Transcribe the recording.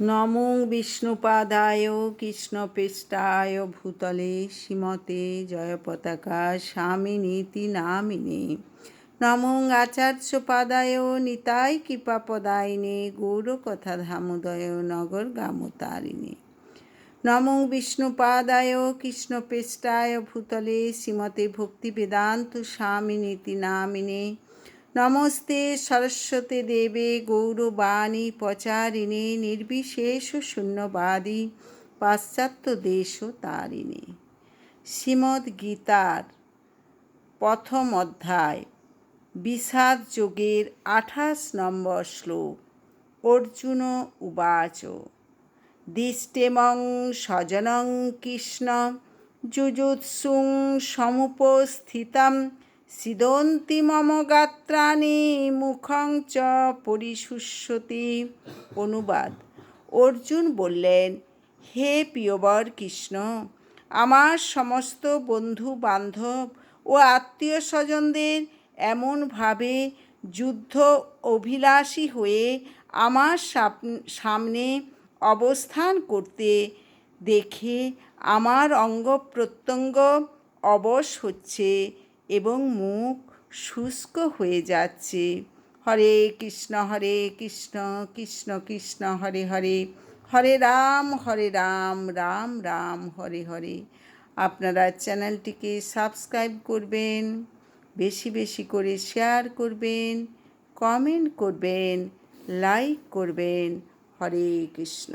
নমো বিষ্ণুপাদায় কৃষ্ণপৃষ্ঠায় ভূতলে শ্রীমতে জয় পতাকা স্বামিনীতি নামিনে নমো আচার্য পাদায় নিতাই কৃপাপদায়িনে গৌরকথা ধামোদয় নগর গামতারিণী। নমো বিষ্ণুপাদায় কৃষ্ণপৃষ্ঠায় ভূতলে শ্রীমতে ভক্তি বেদান্ত স্বামিনীতি নামিনে নমস্তে সরস্বতী দেবে গৌরবাণী পচারিণী নির্বিশেষ শূন্যবাদী পাশ্চাত্য দেশ তারিণী। শ্রীমদ্ গীতার প্রথম অধ্যায়, বিষাদ যোগের আঠাশ নম্বর শ্লোক, অর্জুন উবাচ। দিষ্টেমং স্বজনং কৃষ্ণ, যুজুৎসুং সমুপস্থিতম সিদন্তি মম গাত্রাণি মুখং চ পরিশুষ্যতি। অনুবাদ। অর্জুন বললেন, হে প্রিয়বর কৃষ্ণ, আমার সমস্ত বন্ধু বান্ধব ও আত্মীয় স্বজনদের এমনভাবে যুদ্ধ অভিলাষী হয়ে আমার সামনে অবস্থান করতে দেখে আমার অঙ্গ প্রত্যঙ্গ অবশ হচ্ছে। এবং মুখ শুষ্ক হয়ে যাচ্ছে। হরে কৃষ্ণ হরে কৃষ্ণ কৃষ্ণ কৃষ্ণ, হরে হরে। হরে রাম হরে রাম রাম রাম, হরে হরে। আপনারা চ্যানেলটিকে সাবস্ক্রাইব করবেন, বেশি বেশি করে শেয়ার করবেন, কমেন্ট করবেন, লাইক করবেন। হরে কৃষ্ণ।